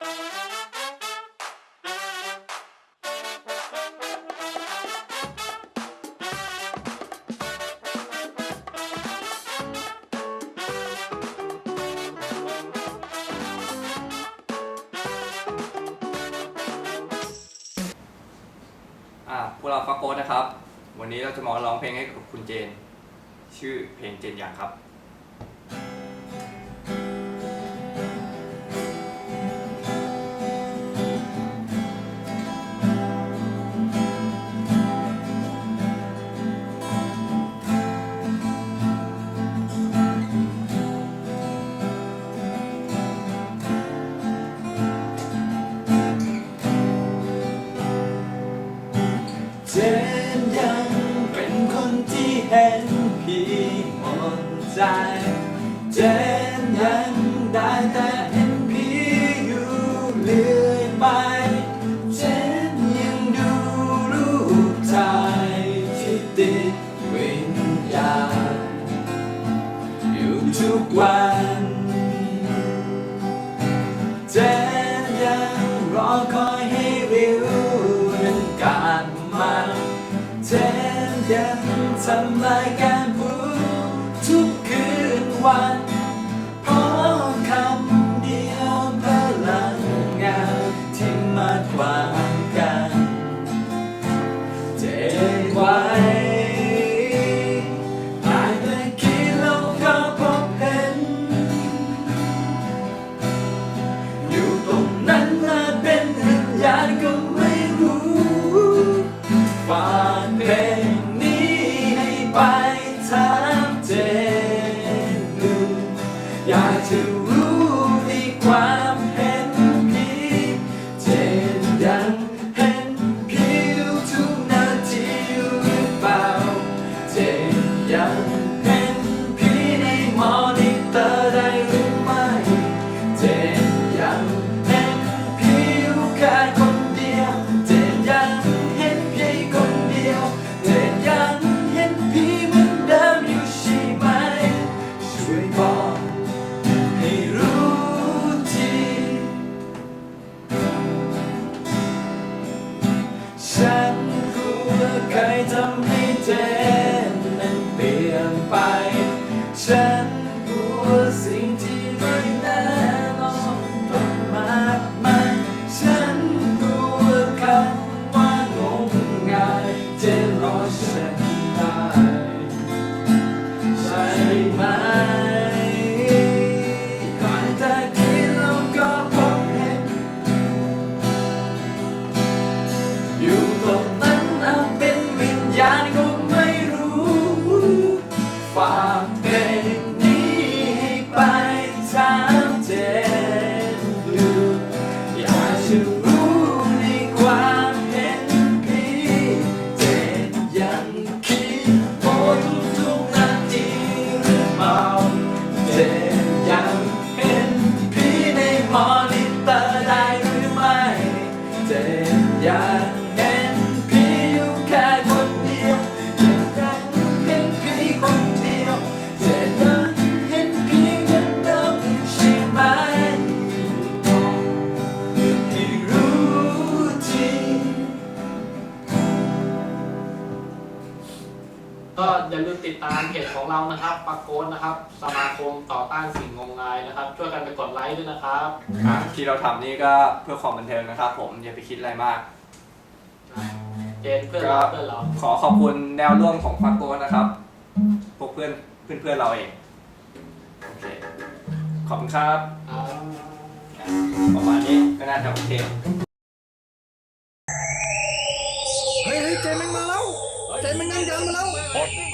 อ่าพวกเราฟักโกสนะครับ วันนี้เราจะมาร้องเพลงให้กับคุณเจน ชื่อเพลงเจนอย่างครับ ยังเป็นคนที่เห็นพี่หมดใจเจนยังได้แต่เห็นพี่อยู่เรื่อยไปเจนยังดูรูปถ่ายที่ติดวิญญาณอยู่ทุกวัน คื ยังเห็นพี่ในมอนิเตอร์ได้หรือไม่เจนยังเห็นพี่อยู่แค่คนเดียวเจนยังเห็นพี่คนเดียวเจนยังเห็นพี่เหมือนเดิมอยู่ใช่ไหม ช่วยบอกให้รู้ทีฉันกลัวใครทำให้เจน น เก็อย่าลืมติดตามเพจของเรานะครับปากโกนนะครับ สมาคมต่อต้านสิ่งงมงายนะครับ ช่วยกันไปกดไลค์ด้วยนะครับ อ่าที่เราทำนี่ก็เพื่อความบันเทิงนะครับผมอย่าไปคิดอะไรมาก เจนเพื่อนเราเพื่อนเรา ขอขอบคุณแนวร่วมของฟักโกสนะครับ พวกเพื่อนเพื่อนเพื่อนๆเราเองโอเคขอบคุณครับอ่าประมาณนี้ก็น่าจะโอเค เ